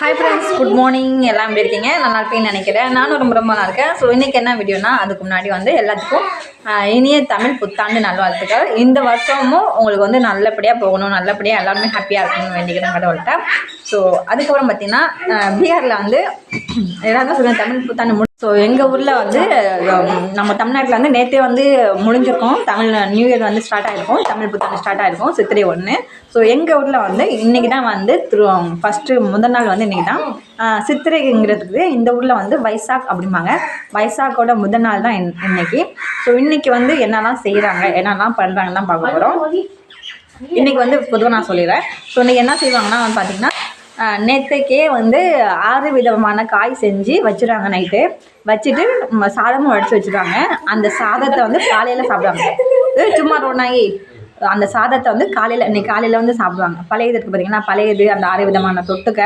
Hi friends good morning எல்லாம் எப்படி இருக்கீங்க? நல்லா இருப்பீங்கன்னு நினைக்கிறேன். நானும் ரொம்ப ரொம்ப நல்லா இருக்கேன். ஸோ இன்றைக்கி என்ன வீடியோனா அதுக்கு முன்னாடி வந்து எல்லாத்துக்கும் இனிய தமிழ் புத்தாண்டு நல்வாழ்த்துக்கள். இந்த வருஷமும் உங்களுக்கு வந்து நல்லபடியாக போகணும் நல்லபடியாக எல்லாருமே ஹாப்பியாக இருக்கணும்னு வேண்டிக்கிறேன் கடவுள்கிட்ட. ஸோ அதுக்கப்புறம் பார்த்தீங்கன்னா பீகாரில் வந்து எல்லாருமே சொல்லுவேன் தமிழ் புத்தாண்டு முடி ஸோ எங்கள் ஊரில் வந்து நம்ம தமிழ்நாட்டில் வந்து நேற்றே வந்து முடிஞ்சிருக்கோம். தமிழ் நியூ இயர் வந்து ஸ்டார்ட் ஆகிருக்கும் தமிழ் புத்தாண்டு ஸ்டார்ட் ஆகிருக்கும் சித்திரை ஒன்று ஸோ எங்கள் ஊரில் வந்து இன்றைக்கி தான் வந்து திரு ஃபஸ்ட்டு முதல் நாள் வந்து இன்றைக்கி தான் சித்திரைங்கிறதுக்கு இந்த ஊரில் வந்து வைசாக் அப்படிம்பாங்க. வைசாக்கோட முதல் நாள் தான் இன்னைக்கு. ஸோ இன்னும் இன்றைக்கி வந்து என்னெல்லாம் செய்கிறாங்க என்னெல்லாம் பண்ணுறாங்கன்னு தான் பார்க்க போகிறோம் இன்றைக்கி வந்து பொதுவாக நான் சொல்லிடுறேன். ஸோ இன்றைக்கி என்ன செய்வாங்கன்னா வந்து பார்த்திங்கன்னா நேற்றுக்கே வந்து ஆறு விதமான காய் செஞ்சு வச்சுருவாங்க நைட்டு. வச்சுட்டு சாதமும் வடித்து வச்சுருவாங்க அந்த சாதத்தை வந்து காலையில் சாப்பிடுவாங்க. சும்மா ரோனாயி அந்த சாதத்தை வந்து காலையில் இன்னைக்கு காலையில் வந்து சாப்பிடுவாங்க. பழையது இருக்குது பார்த்தீங்கன்னா பழையது அந்த ஆறு விதமான தொட்டுக்க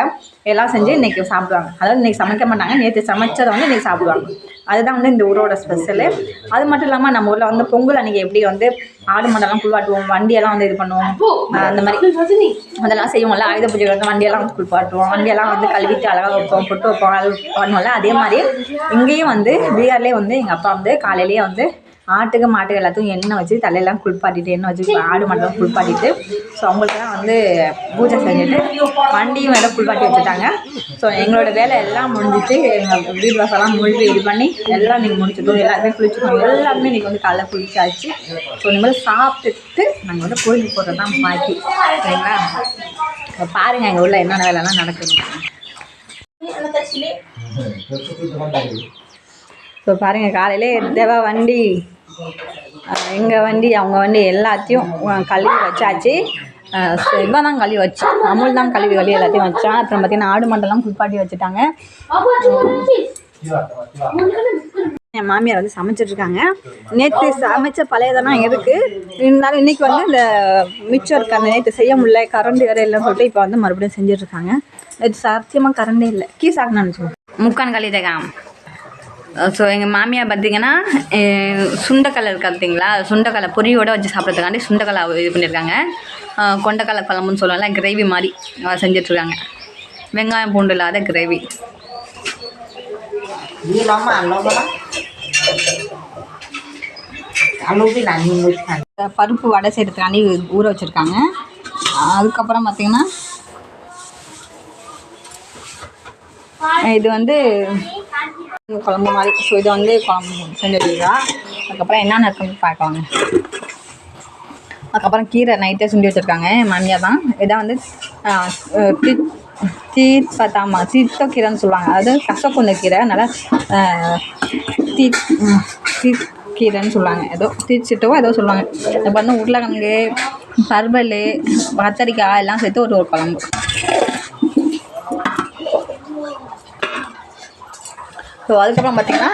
எல்லாம் செஞ்சு இன்றைக்கி சாப்பிடுவாங்க. அதாவது இன்றைக்கி சமைக்க மாட்டாங்க நேற்று சமைச்சதை வந்து இன்றைக்கி சாப்பிடுவாங்க. அதுதான் வந்து இந்த ஊரோட ஸ்பெஷலு அது மட்டும் இல்லாமல் நம்ம ஊரில் வந்து பொங்கல் அன்றைக்கி எப்படி வந்து ஆடு மாடெல்லாம் குளிப்பாட்டுவோம் வண்டியெல்லாம் வந்து இது பண்ணுவோம். அந்த மாதிரி. அதெல்லாம் செய்வோம்ல ஆயுத பூஜை வந்து வண்டியெல்லாம் வந்து குளிப்பாட்டுவோம். வண்டியெல்லாம் வந்து கழுவிட்டு அழகாக வைப்போம் பொட்டு வைப்போம் பண்ணுவோம்ல. அதே மாதிரி இங்கேயும் வந்து பீகார்லேயே வந்து எங்கள் அப்பா வந்து காலையிலேயே வந்து ஆட்டுக்கு மாட்டுக்கு எல்லாத்தையும் எண்ணெய் வச்சு தலையெல்லாம் குளிப்பாட்டிட்டு எண்ணெய் வச்சு ஆடு மாட்டெல்லாம் குளிப்பாட்டிட்டு ஸோ அவங்களுக்குலாம் வந்து பூஜை செஞ்சுட்டு வண்டியும் வேலை குளிப்பாட்டி வச்சுட்டாங்க. ஸோ எங்களோட வேலை எல்லாம் முடிஞ்சிட்டு எங்கள் வீடு வாசலாம் முழுவி இது பண்ணி எல்லாம் நீங்கள் முடிச்சிட்டோம். எல்லாருமே குளிச்சிட்டோம். எல்லாருமே இன்றைக்கி வந்து காலைல குளிச்சாச்சு. ஸோ இனிமேல் சாப்பிட்டுட்டு நாங்கள் வந்து கோயிலுக்கு போகிறது தான் பாக்கி. சரிங்களா? இப்போ பாருங்கள் எங்கள் ஊரில் என்னென்ன வேலைலாம் நடக்குது ஸோ பாருங்கள் காலையிலே தேவா வண்டி. எங்கள் வண்டி அவங்க வண்டி எல்லாத்தையும் கழுவி வச்சாச்சு. இவன் தான் கழுவி வச்சு அமுல் தான் கழுவி கழுவி எல்லாத்தையும் வச்சான். அப்புறம் பார்த்தீங்கன்னா ஆடு மண்டெல்லாம் குளிப்பாட்டி வச்சுட்டாங்க. என் மாமியார் வந்து சமைச்சிட்டு இருக்காங்க நேற்று சமைச்ச பழையதெல்லாம் இருக்குது இருந்தாலும் இன்னைக்கு வந்து இந்த மிச்சம் இருக்கு அந்த நேற்று செய்ய முடியல கரண்ட் வேறு இல்லைன்னு சொல்லிட்டு இப்போ வந்து மறுபடியும் செஞ்சிட்ருக்காங்க. நேற்று சத்தியமாக கரண்டே இல்லை. கீ சாக்குனான்னு சொல்லுவோம் முக்கான் கழிதகாம் ஸோ எங்கள் மாமியார் பார்த்தீங்கன்னா அஹ், சுண்டைக்கடலை இருக்கு பார்த்தீங்களா சுண்டைக்கடலை பொரியோட வச்சு சாப்பிட்றதுக்காண்டி சுண்டைக்கடலை இது பண்ணியிருக்காங்க. அஹ், கொண்டைக்கடலை குழம்புன்னு சொல்லுவாங்கல்ல கிரேவி மாதிரி செஞ்சிட்ருக்காங்க. வெங்காயம் பூண்டு இல்லாத கிரேவி. பருப்பு வடை செய்கிறதுக்காண்டி ஊற வச்சுருக்காங்க. அதுக்கப்புறம் பார்த்தீங்கன்னா இது வந்து குழம்பு மாதிரி. ஸோ இதை வந்து குழம்பு செஞ்சு வச்சுருக்கா அதுக்கப்புறம் என்னென்ன இருக்குன்னு பார்க்கலாங்க. அதுக்கப்புறம் கீரை நைட்டே சுண்டி வச்சுருக்காங்க. மாமியார் தான். இதான் வந்து ஆஹ், அஹ், தீத் பத்தாமா தீத்த கீரைன்னு சொல்லுவாங்க. அதாவது கசக்குந்த கீரை. நல்லா ஆஹ், தீ தீத் கீரைன்னு சொல்லுவாங்க. ஏதோ தீச்சிட்டவோ ஏதோ சொல்லுவாங்க. இப்போ வந்து உருளைக்கிழங்கு பருவல் கத்தரிக்காய் எல்லாம் சேர்த்து ஒரு ஒரு குழம்பு. ஸோ அதுக்கப்புறம் பார்த்தீங்கன்னா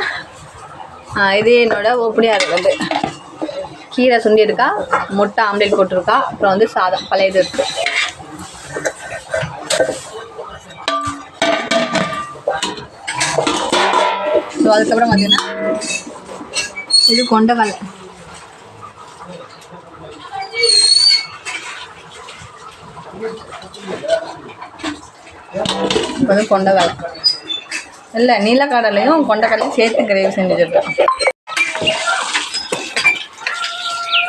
இது என்னோடய ஓப்படியாக இருக்குது கீரை சுண்டி இருக்கா முட்டை ஆம்லேட் போட்டிருக்கா அப்புறம் வந்து சாதம் பழையது இருக்குது ஸோ அதுக்கப்புறம் பார்த்தீங்கன்னா இது கொண்டக்கடலை இப்போ வந்து இல்லை நீலக்கடலையும் கொண்டக்கடலையும் சேர்த்து கிரேவி செஞ்சு வச்சுருக்கேன்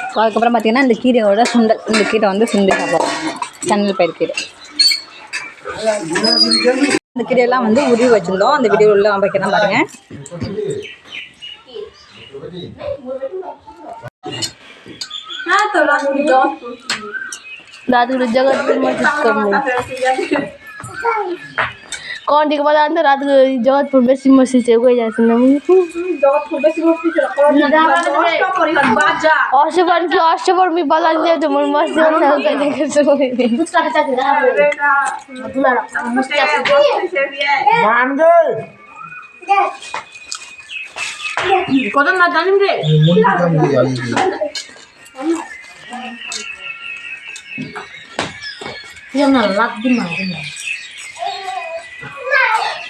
ஸோ அதுக்கப்புறம் பார்த்தீங்கன்னா இந்த கீரையோட சுண்டல் இந்த கீரை வந்து சுண்டி சாப்பிடுவோம் சன்னல் பயிர் கீரை இந்த கீரையெல்லாம் வந்து உருவி வச்சுருந்தோம் அந்த வீடியோ உள்ள வைக்கிறேன் பாருங்க दादू ने जगत पर मत कर कौन ठीक बता अंदर रात को जगत पर बेसी मसी से कोई जाते ना অষ্টপর কি অষ্টপর মি বলা দিয়ে তোমার মস্তি না ওকে দেখে শুনে Bạn ơi কত না জানিম রে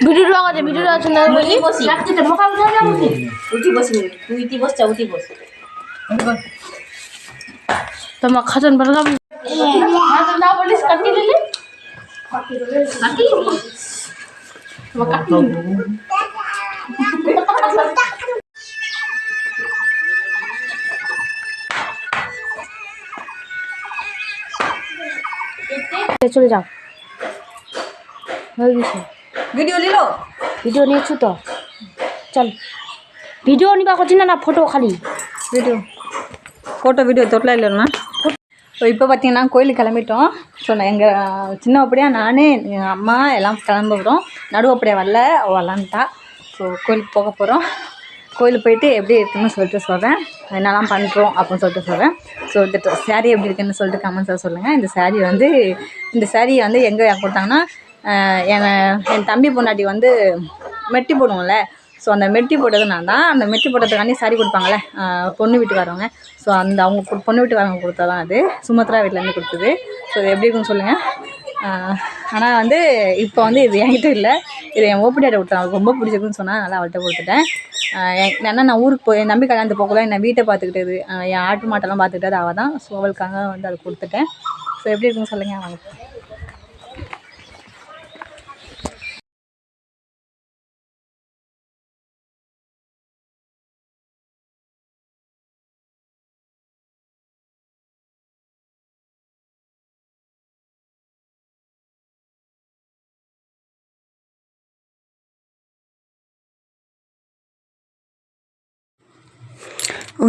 ভিডিও রং আছে ভিডিও আছে না বলি? বসি। রাখতে তো মোকা উঠা না বসি উঠি বসি তুই ইতি বস চা উঠি বস তো মা খাজন বললাম না বলিস কাটি দিলি? কাটি চলে যাও। হয়ে গেছে। ভিডিও নিলো ভিডিও নিয়েছো তো চল ভিডিও নিবা করছি না না ফটো খালি வீடியோ ஃபோட்டோ வீடியோ தொட்டில் இல்லைன்னா ஸோ இப்போ பார்த்தீங்கன்னா கோயிலுக்கு கிளம்பிட்டோம் ஸோ நான் எங்கள் சின்ன அப்படியா நானே எங்கள் அம்மா எல்லாம் கிளம்ப போகிறோம் நடுவு அப்படியா வரல அவள் வரலான்ட்டா ஸோ கோயிலுக்கு போக போகிறோம் கோயிலுக்கு போயிட்டு எப்படி இருக்குன்னு சொல்லிட்டு சொல்கிறேன் என்னெல்லாம் பண்ணுறோம் அப்படின்னு சொல்லிட்டு சொல்கிறேன் ஸோ இந்த saree எப்படி இருக்குன்னு சொல்லிட்டு கமெண்ட்ஸில் சொல்லுங்கள் இந்த saree வந்து இந்த saree வந்து எங்கே கொடுத்தாங்கன்னா ஆஹ் என் என் தம்பி பொண்டாட்டி வந்து மெட்டி போடுவோம்ல. ஸோ அந்த மெட்டி போட்டது நான் தான் அந்த மெட்டி போட்டதுக்காண்டி சாரி கொடுப்பாங்கள்ல பொண்ணு வீட்டுக்காரவங்க. ஸோ அந்த அவங்க கு- பொண்ணு வீட்டுக்காரவங்க கொடுத்ததான் அது. சுமத்ரா வீட்டிலேருந்து கொடுத்தது. ஸோ இது எப்படி இருக்குன்னு சொல்லுங்கள் ஆனால் வந்து இப்போ வந்து இது என்கிட்ட இல்லை. இது என் ஓப்பிடியாட்ட கொடுத்தேன் அவளுக்கு ரொம்ப பிடிச்சிருக்குன்னு சொன்னால் அதனால் அவள்கிட்ட கொடுத்துட்டேன். என் ஏன்னா நான் ஊருக்கு போய் என் தம்பி கல்யாணத்து போகல என்னை வீட்டை பார்த்துக்கிட்டது என் ஆட்டு மாட்டெல்லாம் பார்த்துக்கிட்டது அவள் தான் ஸோ அவளுக்காக வந்து அதை கொடுத்துட்டேன். ஸோ எப்படி இருக்குன்னு சொல்லுங்கள் அவங்களுக்கு.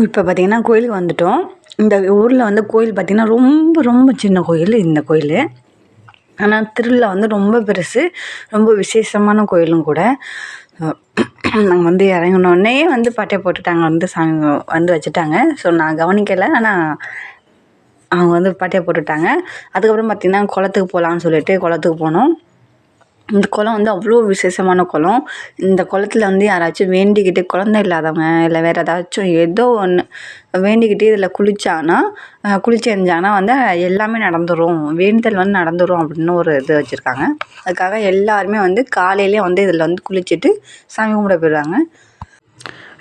இப்போ பார்த்தீங்கன்னா கோயிலுக்கு வந்துட்டோம். இந்த ஊரில் வந்து கோயில் பார்த்திங்கன்னா ரொம்ப ரொம்ப சின்ன கோயில் இந்த கோயில். ஆனால் திருவிழா வந்து ரொம்ப பெருசு ரொம்ப விசேஷமான கோயிலும் கூட. நாங்கள் வந்து இறங்கினோடனே வந்து பட்டையை போட்டுட்டாங்க வந்து சாமி வந்து வச்சுட்டாங்க. ஸோ நான் கவனிக்கலை ஆனால் அவங்க வந்து பட்டையை போட்டுட்டாங்க. அதுக்கப்புறம் பார்த்திங்கன்னா குளத்துக்கு போகலான்னு சொல்லிட்டு குளத்துக்கு போனோம். இந்த குளம் வந்து அவ்வளோ விசேஷமான குளம். இந்த குளத்துல வந்து யாராச்சும் வேண்டிக்கிட்டு குழந்தை இல்லாதவங்க இல்லை வேறு ஏதாச்சும் ஏதோ ஒன்று வேண்டிக்கிட்டு இதில் குளிச்சாங்கன்னா குளிச்சு எரிஞ்சாங்கன்னா வந்து எல்லாமே நடந்துரும். வேண்டுதல் வந்து நடந்துரும் அப்படின்னு ஒரு இது வச்சுருக்காங்க. அதுக்காக எல்லாருமே வந்து காலையிலே வந்து இதில் வந்து குளிச்சுட்டு சாமி கும்பிட போயிடுவாங்க.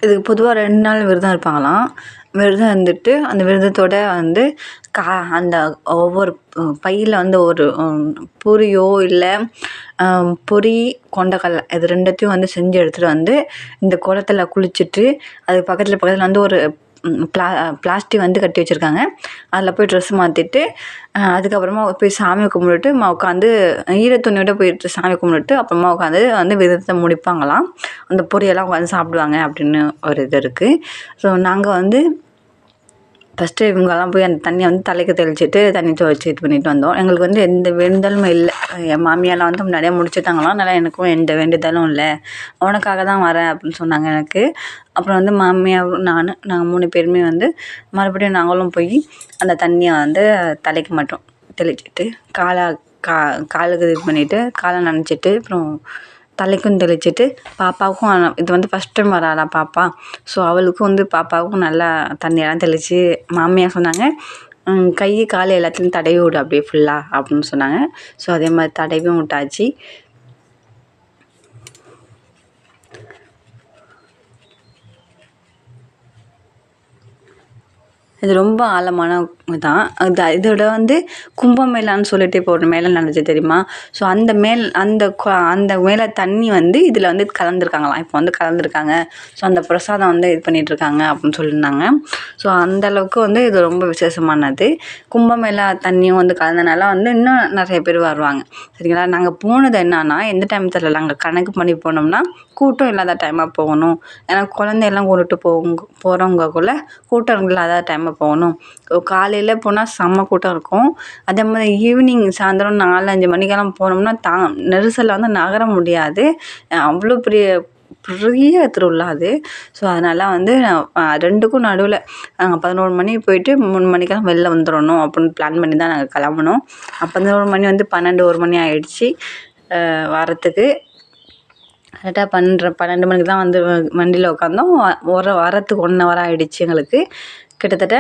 இதுக்கு பொதுவாக ரெண்டு நாள் விரதம் இருப்பாங்களாம். விரதம் இருந்துட்டு அந்த விரதத்தோட வந்து கா அந்த ஒவ்வொரு பையில் வந்து ஒரு பொரியோ பூரியோ இல்லை பொரி கொண்டக்கடலை இது ரெண்டுத்தையும் வந்து செஞ்சு எடுத்துகிட்டு வந்து இந்த குளத்துல குளிச்சுட்டு அது பக்கத்தில் பக்கத்தில் வந்து ஒரு பிளா பிளாஸ்டிக் வந்து கட்டி வச்சுருக்காங்க. அதில் போய் ட்ரெஸ் மாற்றிட்டு அதுக்கப்புறமா போய் சாமி கும்பிட்டுட்டு மா உட்காந்து ஈர துணியோட போயிட்டு சாமி கும்பிட்டுட்டு அப்புறமா உட்காந்து வந்து விரதத்தை முடிப்பாங்களாம். அந்த பொரியெல்லாம் உட்காந்து சாப்பிடுவாங்க அப்படின்னு ஒரு இது இருக்குது ஸோ நாங்கள் வந்து ஃபஸ்ட்டு இவங்கெல்லாம் போய் அந்த தண்ணியை வந்து தலைக்கு தெளிச்சிட்டு தண்ணி துவைச்சி இது பண்ணிட்டு வந்தோம். எங்களுக்கு வந்து எந்த வேண்டுதலும் இல்லை. என் மாமியாரெலாம் வந்து முன்னாடியே முடிச்சுட்டாங்களாம். அதனால் எனக்கும் எந்த வேண்டுதலும் இல்லை. உனக்காக தான் வரேன் அப்படின்னு சொன்னாங்க எனக்கு. அப்புறம் வந்து மாமியார் நான் நாங்கள் மூணு பேருமே வந்து மறுபடியும் நாங்களும் போய் அந்த தண்ணியை வந்து தலைக்கு மட்டும் தெளிச்சிட்டு காலை கா காலுக்கு இது பண்ணிவிட்டு காலை நனைச்சிட்டு அப்புறம் தலைக்கும் தெளிச்சிட்டு பாப்பாவுக்கும் இது வந்து ஃபஸ்ட் டைம் வராளா பாப்பா. ஸோ அவளுக்கும் வந்து பாப்பாவுக்கும் நல்லா தண்ணியெல்லாம் தெளித்து மாமியார் சொன்னாங்க கை கால் எல்லாத்துலேயும் தடவி விடு அப்படியே ஃபுல்லாக அப்படின்னு சொன்னாங்க. ஸோ அதே மாதிரி தடவியும் விட்டாச்சு. இது ரொம்ப ஆழமான தான் அது இதோட வந்து கும்பமேளான்னு சொல்லிட்டு இப்போ ஒரு மேளம் நடந்துச்சு தெரியுமா? ஸோ அந்த மேல் அந்த அந்த மேலே தண்ணி வந்து இதில் வந்து கலந்துருக்காங்களாம். இப்போ வந்து கலந்துருக்காங்க. ஸோ அந்த பிரசாதம் வந்து இது பண்ணிகிட்ருக்காங்க இருக்காங்க அப்படின்னு சொல்லியிருந்தாங்க. ஸோ அந்த அளவுக்கு வந்து இது ரொம்ப விசேஷமானது. கும்பமேளா தண்ணியும் வந்து கலந்தனால வந்து இன்னும் நிறைய பேர் வருவாங்க. சரிங்களா? நாங்கள் போனது என்னன்னா எந்த டைம் தெரியல. நாங்கள் கணக்கு பண்ணி போனோம்னா கூட்டம் இல்லாத டைமாக போகணும். ஏன்னா குழந்தையெல்லாம் கொண்டுட்டு போங்க கூட கூட்டம் இல்லாத அங்கே போகணும். காலையில் போனால் செம்ம கூட்டம் இருக்கும். அதே மாதிரி ஈவினிங் சாயந்தரம் நாலு அஞ்சு மணிக்கெல்லாம் போனோம்னா தா நெரிசலில் வந்து நகர முடியாது. அவ்வளோ பெரிய பெரிய திருவிழா அது. ஸோ அதனால் வந்து ரெண்டுக்கும் நடுவில் நாங்கள் பதினோரு மணி போயிட்டு மூணு மணிக்கெல்லாம் வெளில வந்துடணும் அப்படின்னு பிளான் பண்ணி தான் நாங்கள் கிளம்புனோம். அப்போ பதினோரு மணி வந்து பன்னெண்டு ஒரு மணி ஆகிடுச்சு வரத்துக்கு கரெக்டாக பன்னெண்டு பன்னெண்டு மணிக்கு தான் வந்து வண்டியில் உட்காந்தோம். வர வரத்துக்கு ஒன் ஹவர் ஆகிடுச்சு எங்களுக்கு. கிட்டத்தட்ட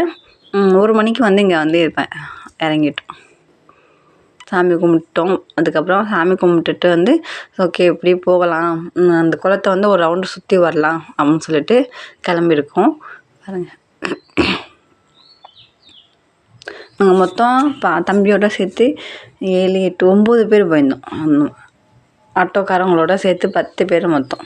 ஒரு மணிக்கு வந்து இங்கே வந்து இருப்பேன். இறங்கிட்டோம் சாமி கும்பிட்டோம். அதுக்கப்புறம் சாமி கும்பிட்டுட்டு வந்து ஓகே இப்படி போகலாம். அந்த குளத்தை வந்து ஒரு ரவுண்டு சுற்றி வரலாம். அப்படின்னு சொல்லிட்டு கிளம்பியிருக்கோம். பாருங்கள் நாங்கள் மொத்தம் பா தம்பியோட சேர்த்து ஏழு எட்டு ஒம்பது பேர் போயிருந்தோம். அந்த ஆட்டோக்காரங்களோட சேர்த்து பத்து பேர் மொத்தம்.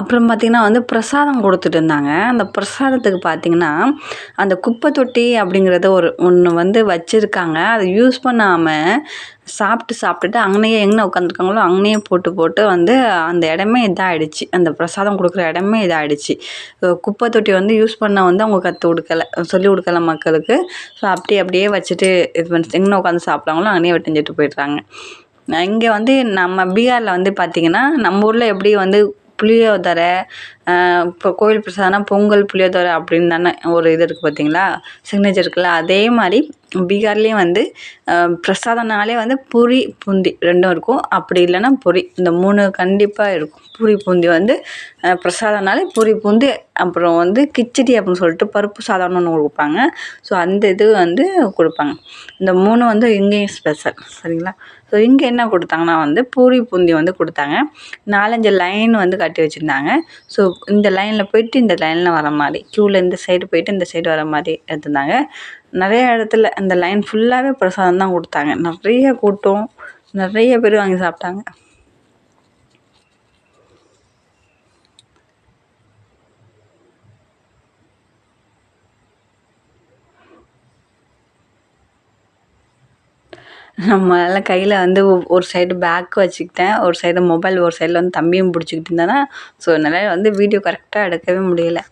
அப்புறம் பார்த்திங்கன்னா வந்து பிரசாதம் கொடுத்துட்டு இருந்தாங்க. அந்த பிரசாதத்துக்கு பார்த்திங்கன்னா அந்த குப்பை தொட்டி அப்படிங்கிறத ஒரு ஒன்று வந்து வச்சுருக்காங்க. அதை யூஸ் பண்ணாமல் சாப்பிட்டு சாப்பிட்டுட்டு அங்கனையே எங்கே உட்காந்துருக்காங்களோ அங்கனையே போட்டு போட்டு வந்து அந்த இடமே இதாகிடுச்சு அந்த பிரசாதம் கொடுக்குற இடமே இதாகிடுச்சு குப்பை தொட்டி வந்து யூஸ் பண்ண வந்து அவங்க கற்றுக் கொடுக்கல சொல்லிக் கொடுக்கல மக்களுக்கு. ஸோ அப்படியே அப்படியே வச்சுட்டு இது பண்ணி எங்கே உட்காந்து சாப்பிட்றாங்களோ அங்கேயே வெட்டிஞ்சிட்டு போயிடுறாங்க. இங்கே வந்து நம்ம பீகாரில் வந்து பார்த்திங்கன்னா நம்ம ஊரில் எப்படி வந்து புளியோதரை இப்போ கோவில் பிரசாதம்னா பொங்கல் புளியோதரை அப்படின்னு தானே ஒரு இது இருக்குது பார்த்தீங்களா சிக்னேச்சர் இருக்குல்ல? அதே மாதிரி பீகார்லேயும் வந்து பிரசாதம்னாலே வந்து பூரி பூந்தி ரெண்டும் இருக்கும். அப்படி இல்லைன்னா பொரி இந்த மூணு கண்டிப்பாக இருக்கும். பூரி பூந்தி வந்து பிரசாதம்னாலே பூரி பூந்தி அப்புறம் வந்து கிச்சடி அப்படின்னு சொல்லிட்டு பருப்பு சாதம்னு ஒன்று கொடுப்பாங்க. ஸோ அந்த இது வந்து கொடுப்பாங்க. இந்த மூணு வந்து இங்கேயும் ஸ்பெஷல் சரிங்களா? ஸோ இங்கே என்ன கொடுத்தாங்கன்னா வந்து பூரி பூந்தி வந்து கொடுத்தாங்க. நாலஞ்சு லைன் வந்து கட்டி வச்சுருந்தாங்க. ஸோ இந்த லைனில் போயிட்டு இந்த லைனில் வர மாதிரி க்யூவில் இந்த சைடு போயிட்டு இந்த சைடு வர மாதிரி எடுத்திருந்தாங்க. நிறைய இடத்துல அந்த லைன் ஃபுல்லாகவே பிரசாதம் தான் கொடுத்தாங்க. நிறைய கூட்டம் நிறைய பேர் வாங்கி சாப்பிட்டாங்க. நம்மளால் கையில் வந்து ஒரு சைடு பேக் வச்சுக்கிட்டேன். ஒரு சைடு மொபைல் ஒரு சைடில் வந்து தம்பியும் பிடிச்சிக்கிட்டு இருந்தேன்னா ஸோ என்னால் வந்து வீடியோ கரெக்டாக எடுக்கவே முடியலை.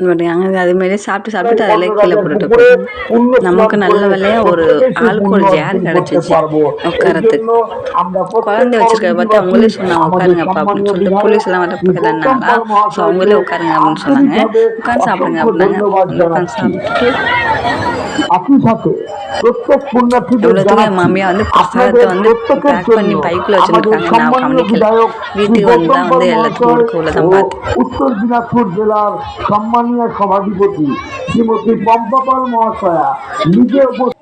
அது அதுமாரி சாப்பிட்டு சாப்பிட்டு அதில் கீழே போட்டுட்டு நமக்கு நல்ல வேலையாக ஒரு ஆளுக்கு ஒரு ஜேர் கிடச்சிச்சு. உட்காரத்துக்கு குழந்தை வச்சிருக்க பார்த்து அவங்களே சொன்னாங்க உட்காருங்கப்பா அப்படின்னு சொல்லிட்டு போலீஸ்லாம் வர பக்கத்தானாங்களா ஸோ அவங்களே உட்காருங்க அப்படின்னு சொன்னாங்க. உட்காந்து சாப்பிடுங்க அப்படின்னாங்க உட்காந்து சாப்பிட்டு இவ்வளோத்துக்கு என் மாமியா வந்து பிரசாதத்தை வந்து பேக் பண்ணி பைக்கில் வச்சுருக்காங்க. நான் வீட்டுக்கு வந்து தான் வந்து எல்லாத்துக்கும் உள்ளதான் பார்த்து உத்தர் தினாஜ்பூர் ஜெலார் সম্মানীয় সভাধিপতি শ্রীমতী পম্পাপাল মহাশয়া নিজে উপস্থিত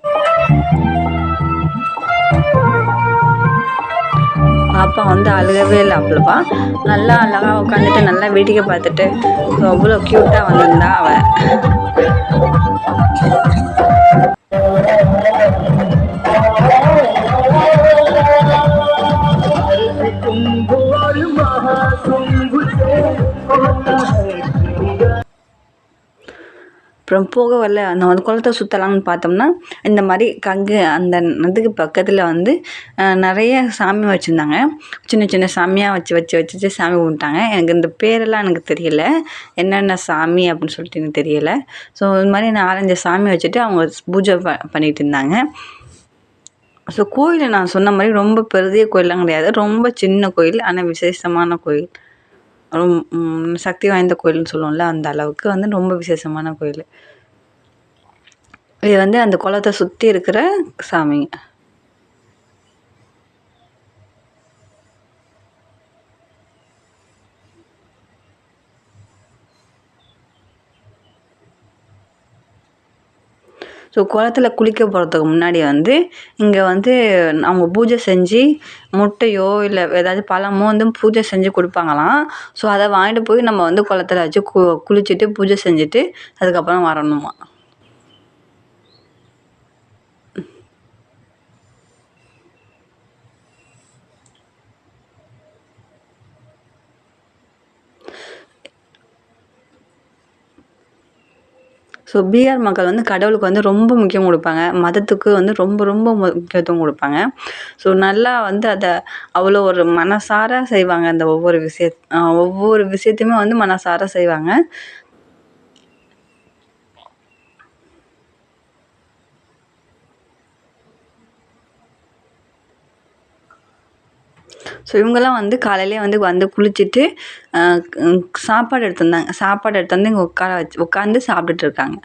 பாப்பா வந்து அழுகவே இல்லை அவ்வளோவா நல்லா அழகா உட்காந்துட்டு நல்லா வேடிக்கை பார்த்துட்டு ஸோ அவ்வளோ க்யூட்டாக வந்திருந்தா அவள் அப்புறம் போக வரல. அந்த குளத்தை சுற்றலாம்னு பார்த்தோம்னா இந்த மாதிரி கங்கு அந்த இதுக்கு பக்கத்தில் வந்து நிறைய சாமி வச்சுருந்தாங்க. சின்ன சின்ன சாமியாக வச்சு வச்சு வச்சு சாமி கும்பிட்டாங்க. எனக்கு இந்த பேரெல்லாம் எனக்கு தெரியல. என்னென்ன சாமி அப்படின்னு சொல்லிட்டு எனக்கு தெரியலை. ஸோ இது மாதிரி நாலஞ்சு சாமி வச்சுட்டு அவங்க பூஜை ப பண்ணிகிட்டு இருந்தாங்க. ஸோ கோயில் நான் சொன்ன மாதிரி ரொம்ப பெரிய கோயிலெலாம் கிடையாது. ரொம்ப சின்ன கோயில் ஆனால் விசேஷமான கோயில். சக்தி வாய்ந்த கோயில்னு சொல்லுவோம்ல அந்த அளவுக்கு வந்து ரொம்ப விசேஷமான கோயில். இது வந்து அந்த குளத்தை சுற்றி இருக்கிற சாமிங்க ஸோ குளத்துல குளிக்க போகிறதுக்கு முன்னாடி வந்து இங்கே வந்து அவங்க பூஜை செஞ்சு முட்டையோ இல்லை ஏதாவது பழமோ வந்து பூஜை செஞ்சு கொடுப்பாங்களாம். ஸோ அதை வாங்கிட்டு போய் நம்ம வந்து குளத்துல வச்சு கு குளிச்சுட்டு பூஜை செஞ்சுட்டு அதுக்கப்புறம் வரணுமா ஸோ பீகார் மக்கள் வந்து கடவுளுக்கு வந்து ரொம்ப முக்கியம் கொடுப்பாங்க. மதத்துக்கு வந்து ரொம்ப ரொம்ப முக்கியத்துவம் கொடுப்பாங்க. ஸோ நல்லா வந்து அதை அவ்வளோ ஒரு மனசார செய்வாங்க அந்த ஒவ்வொரு விஷய ஒவ்வொரு விஷயத்தையுமே வந்து மனசார செய்வாங்க. ஸோ இவங்கெல்லாம் வந்து காலையிலே வந்து வந்து குளிச்சுட்டு சாப்பாடு எடுத்து சாப்பாடு சாப்பாடு எடுத்து வந்து இங்கே உட்கார வச்சு உட்காந்து சாப்பிட்டுட்டு இருக்காங்க.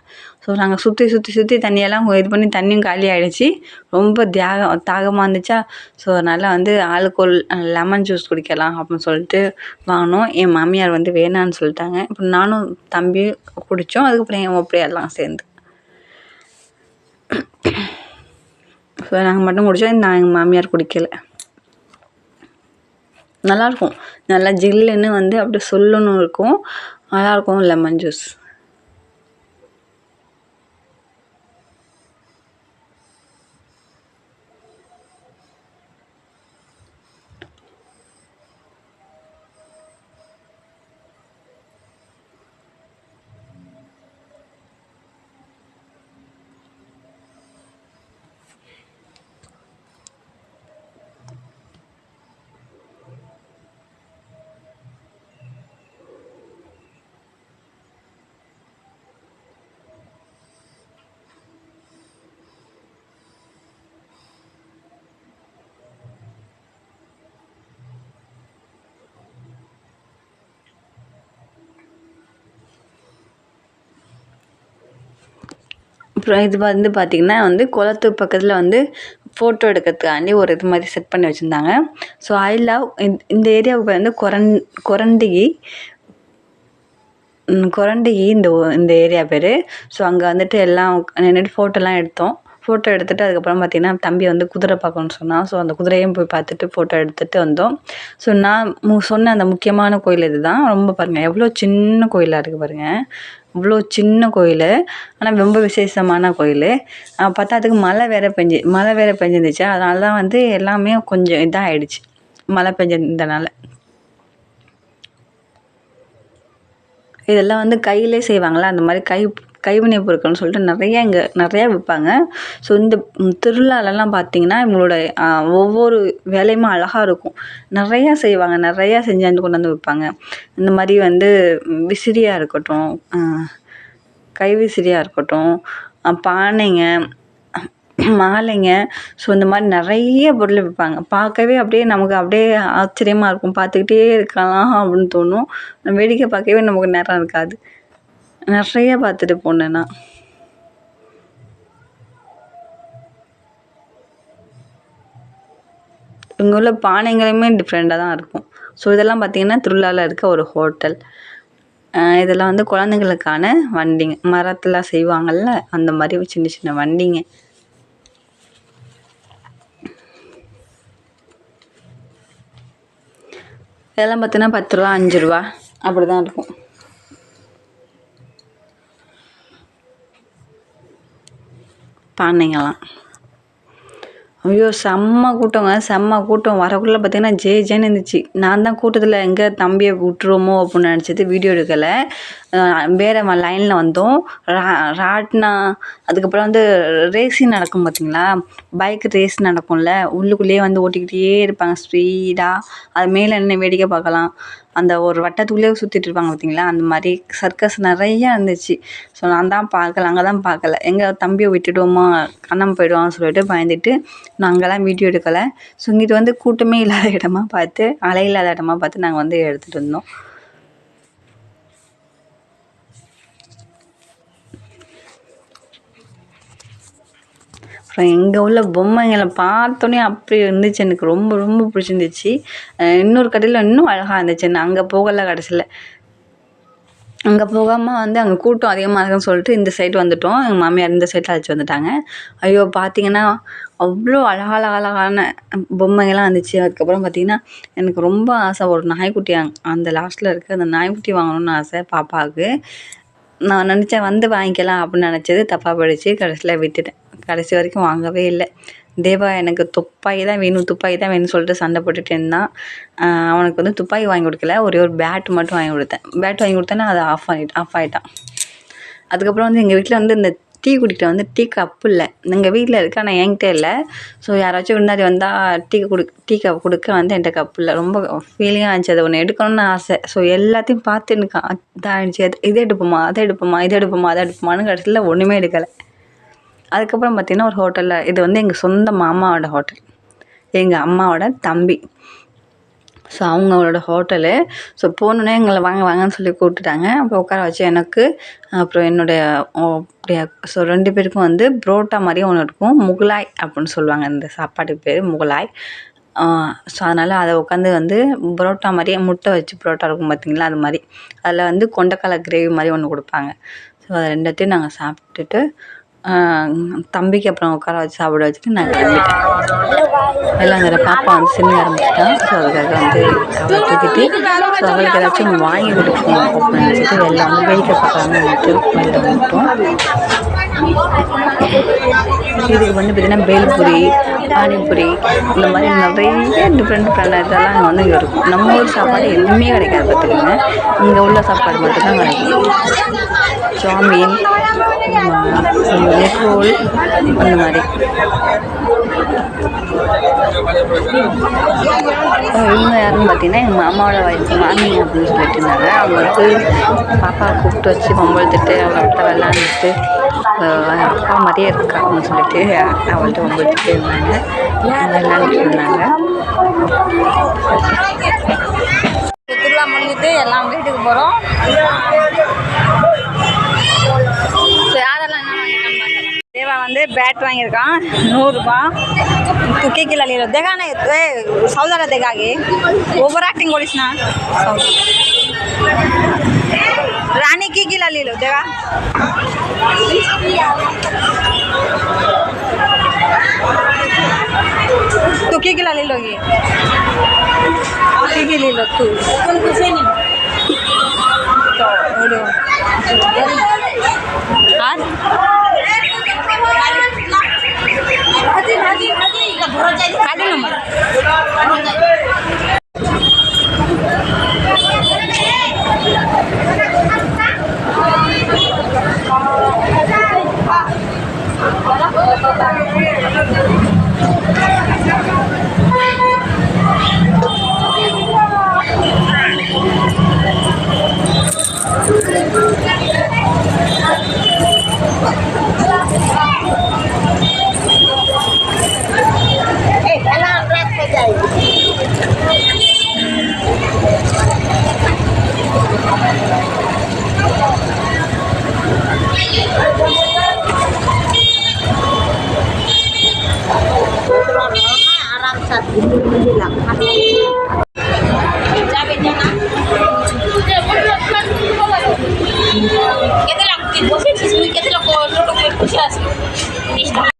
ஸோ நாங்கள் சுற்றி சுற்றி சுற்றி தண்ணியெல்லாம் இது பண்ணி தண்ணியும் காலி ஆகிடுச்சி ரொம்ப தியாகம் தாகமாக இருந்துச்சா? ஸோ அதனால் வந்து ஆளுக்கோல் லெமன் ஜூஸ் குடிக்கலாம் அப்படின்னு சொல்லிட்டு வாங்கினோம். என் மாமியார் வந்து வேணான்னு சொல்லிட்டாங்க. இப்போ நானும் தம்பி குடித்தோம் அதுக்கப்புறம் என் ஒப்படி எல்லாம் சேர்ந்து. ஸோ நாங்கள் மட்டும் குடித்தோம் நான் எங்கள் மாமியார் குடிக்கலை. நல்லாயிருக்கும். நல்லா ஜில்லுன்னு வந்து அப்படியே சொல்லுன்னு இருக்கும். நல்லாயிருக்கும் லெமன் ஜூஸ் அப்புறம் இது வந்து பார்த்திங்கன்னா வந்து குளத்து பக்கத்தில் வந்து ஃபோட்டோ எடுக்கிறதுக்காண்டி ஒரு இது மாதிரி செட் பண்ணி வச்சுருந்தாங்க. ஸோ ஐ லவ் இந்த ஏரியாவுக்கு வந்து கொரன் கொரண்டிகி ம், கொரண்டிகி இந்த இந்த ஏரியா பேர். ஸோ அங்கே வந்துட்டு எல்லாம் நின்றுட்டு ஃபோட்டோலாம் எடுத்தோம். ஃபோட்டோ எடுத்துகிட்டு அதுக்கப்புறம் பார்த்திங்கன்னா தம்பி வந்து குதிரை பார்க்கணும்னு சொன்னான். ஸோ அந்த குதிரையும் போய் பார்த்துட்டு ஃபோட்டோ எடுத்துகிட்டு வந்தோம். ஸோ நான் மு சொன்ன அந்த முக்கியமான கோயில் இதுதான். ரொம்ப பாருங்கள் எவ்வளோ சின்ன கோயிலாக இருக்குது பாருங்கள் இவ்வளோ சின்ன கோயில் ஆனால் ரொம்ப விசேஷமான கோயில். பத்தாததுக்கு மழை வேற பெஞ்சு மழை வேற பெஞ்சிருந்துச்சு. அதனால தான் வந்து எல்லாமே கொஞ்சம் இதாகிடுச்சு மழை பெஞ்சிருந்தனால இதெல்லாம் வந்து கையிலே செய்வாங்களா? அந்த மாதிரி கை கைவினைப் பொருட்கள்னு சொல்லிட்டு நிறையா இங்கே நிறையா விற்பாங்க ஸோ இந்த ம், திருவிழாலலாம் பார்த்தீங்கன்னா இவங்களோட ஒவ்வொரு வேலையுமே அழகாக இருக்கும். நிறையா செய்வாங்க. நிறையா செஞ்சாந்து கொண்டு வந்து விற்பாங்க இந்த மாதிரி வந்து விசிறியாக இருக்கட்டும் கைவிசிறியாக கை விசிறியாக இருக்கட்டும் பானைங்க மாலைங்க. ஸோ இந்த மாதிரி நிறைய பொருள் விற்பாங்க பார்க்கவே அப்படியே நமக்கு அப்படியே ஆச்சரியமாக இருக்கும். பார்த்துக்கிட்டே இருக்கலாம் அப்படின்னு தோணும். வேடிக்கை பார்க்கவே நமக்கு நேரம் இருக்காது. நிறைய பார்த்துட்டு போனேன். நான் இங்கே உள்ள பானைங்களுமே டிஃப்ரெண்ட்டாக தான் இருக்கும். ஸோ இதெல்லாம் பார்த்தீங்கன்னா திருவிழாவில் இருக்க ஒரு ஹோட்டல் இதெல்லாம் வந்து குழந்தைங்களுக்கான வண்டிங்க. மரத்தில் செய்வாங்கள்ல அந்த மாதிரி சின்ன சின்ன வண்டிங்க. இதெல்லாம் பார்த்தீங்கன்னா பத்து ரூபா அஞ்சு ரூபா அப்படி தான் இருக்கும். பானைங்கெல்லாம் ஐயோ செம்ம கூட்டங்க. செம்ம கூட்டம். வரக்குள்ளே பார்த்தீங்கன்னா ஜே ஜேன்னு இருந்துச்சு. நான் தான் கூட்டத்தில் எங்கே தம்பியை விட்டுருவோமோ அப்படின்னு நினச்சிட்டு வீடியோ எடுக்கலை. வேற லைனில் வந்தோம். ரா ராட்னா அதுக்கப்புறம் வந்து ரேஸிங் நடக்கும் பார்த்தீங்களா பைக் ரேஸ் நடக்கும்ல. உள்ளுக்குள்ளேயே வந்து ஓட்டிக்கிட்டே இருப்பாங்க ஸ்பீடாக அது மேலே நின்று வேடிக்கை பார்க்கலாம். அந்த ஒரு வட்டத்துக்குள்ளேயே சுற்றிட்டு இருப்பாங்க பார்த்தீங்களா அந்த மாதிரி சர்க்கஸ் நிறையா இருந்துச்சு. ஸோ நான் தான் பார்க்கல அங்கே தான் பார்க்கல. எங்கள் தம்பியை விட்டுடுவோமா கண்ணம் போயிடுவான்னு சொல்லிட்டு பயந்துட்டு நான் அங்கெல்லாம் வீடியோ எடுக்கலை. ஸோ இங்கிட்டு வந்து கூட்டமே இல்லாத இடமா பார்த்து அலை இல்லாத இடமா பார்த்து நாங்கள் வந்து எடுத்துகிட்டு இருந்தோம் அப்புறம் இங்கே உள்ள பொம்மைங்களை பார்த்தோன்னே அப்படி இருந்துச்சு. எனக்கு ரொம்ப ரொம்ப பிடிச்சிருந்துச்சு. இன்னொரு கடையில் இன்னும் அழகாக இருந்துச்சு. நான் அங்கே போகலை கடைசியில். அங்கே போகாமல் வந்து அங்கே கூட்டம் அதிகமாக இருக்குன்னு சொல்லிட்டு இந்த சைடு வந்துட்டோம். எங்கள் மாமியார் இந்த சைடில் அழைச்சி வந்துட்டாங்க. ஐயோ பார்த்தீங்கன்னா அவ்வளோ அழகான அழகான பொம்மைகள்லாம் இருந்துச்சு அதுக்கப்புறம் பார்த்தீங்கன்னா எனக்கு ரொம்ப ஆசை. ஒரு நாய்க்குட்டி அந்த லாஸ்ட்டில் இருக்குது அந்த நாய்க்குட்டி வாங்கணும்னு ஆசை பாப்பாவுக்கு. நான் நினச்சேன் வந்து வாங்கிக்கலாம் அப்படின்னு நினச்சது. தப்பாக போயிடுச்சு. கடைசியில் விட்டுட்டேன். கடைசி வரைக்கும் வாங்கவே இல்லை. தேவா எனக்கு துப்பாக்கி தான் வேணும் துப்பாக்கி தான் வேணும்னு சொல்லிட்டு சண்டை போட்டுட்டு இருந்தான். அவனுக்கு வந்து துப்பாக்கி வாங்கி கொடுக்கல. ஒரே ஒரு பேட் மட்டும் வாங்கி கொடுத்தேன். பேட் வாங்கி கொடுத்தேன்னா அதை ஆஃப் ஆகிட்டு ஆஃப் ஆகிட்டான் அதுக்கப்புறம் வந்து எங்கள் வீட்டில் வந்து இந்த டீ குடிக்கிற வந்து டீ கப்பு இல்லை. எங்கள் வீட்டில் இருக்கு ஆனால் என்கிட்ட இல்லை. ஸோ யாராச்சும் முன்னாடி வந்தால் டீ கொடு டீ கப் கொடுக்க வந்து என்கிட்ட கப்பு இல்லை. ரொம்ப ஃபீலிங்காக இருந்துச்சு. அதை ஒன்று எடுக்கணும்னு ஆசை. ஸோ எல்லாத்தையும் பார்த்து எனக்கு இதாகிடுச்சு அது இதை எடுப்போமா? அதை எடுப்போமா? இதை எடுப்போமா? அதை எடுப்போமான்னு கடைசியில் ஒன்றுமே எடுக்கலை. அதுக்கப்புறம் பார்த்திங்கன்னா ஒரு ஹோட்டலில் இது வந்து எங்கள் சொந்த மாமாவோட ஹோட்டல். எங்கள் அம்மாவோட தம்பி. ஸோ அவங்களோட ஹோட்டலு. ஸோ போனோன்னே எங்களை வாங்க வாங்கன்னு சொல்லி கூப்பிட்டுட்டாங்க. அப்புறம் உட்கார வச்சு எனக்கு அப்புறம் என்னுடைய ஓ, அப்படியா ஸோ ரெண்டு பேருக்கும் வந்து புரோட்டா மாதிரியே ஒன்று இருக்கும். முகலாய் அப்படின்னு சொல்லுவாங்க. இந்த சாப்பாட்டுக்கு பேர் முகலாய். ஸோ அதனால் அதை உட்காந்து வந்து புரோட்டா மாதிரியே முட்டை வச்சு புரோட்டா இருக்கும் பார்த்தீங்களா? அது மாதிரி. அதில் வந்து கொண்டக்கடலை கிரேவி மாதிரி ஒன்று கொடுப்பாங்க. ஸோ அதை ரெண்டத்தையும் நாங்கள் சாப்பிட்டுட்டு தம்பிக்கு அப்புறம் உட்கார வச்சு சாப்பிட வச்சுட்டு நான் கிளம்பிட்டேன் எல்லாம் அந்த பாப்பா வந்து சின்ன ஆரம்பிச்சிட்டான் ஸோ அதுக்காக வந்து அவளை தூக்கிட்டு ஸோ அவளுக்கு ஏதாச்சும் வாங்கி கொடுக்கணும் அப்படின்னு நினச்சிட்டு வெளில வந்து வேடிக்கை பார்க்கலாம்னு வெளில வந்துட்டோம். இதுக்கு வந்து பார்த்திங்கன்னா பேல்பூரி பானிபூரி இந்த மாதிரி நிறைய டிஃப்ரெண்ட் டிஃப்ரெண்ட் இதெல்லாம் அங்கே வந்து இங்கே இருக்கும். நம்ம ஊர் சாப்பாடு எதுவுமே கிடைக்காது பார்த்துக்கோங்க இங்கே உள்ள சாப்பாடு மட்டும்தான் கிடைக்கும். சாமின் ரோல் அந்த மாதிரி இவங்க யாருன்னு பார்த்தீங்கன்னா எங்கள் மாமாவோட வயசு மாமி அப்படின்னு சொல்லிட்டு இருந்தாங்க அவங்க வந்து பாப்பாவை கூப்பிட்டு வச்சு பொம்பழுத்துட்டு அவள்கிட்ட விளாண்டுட்டு அப்பா மாதிரியே இருக்கா அப்படின்னு சொல்லிட்டு அவள்கிட்ட பொம்பழுத்துட்டு இருந்தாங்க விளாண்டுட்டு இருந்தாங்க திருவிழா முடிஞ்சுட்டு எல்லாம் வீட்டுக்கு போகிறோம் வந்து பேட் வாங்கியிருக்கான் நூறுரூபா तुके की ले लो देखा नहीं ए सौदा देखा आगे ओवर एक्टिंग करिस ना रानी की की ले लो देखा तू की की ले लोगी की की ले लो तू तो কাজের নম্বর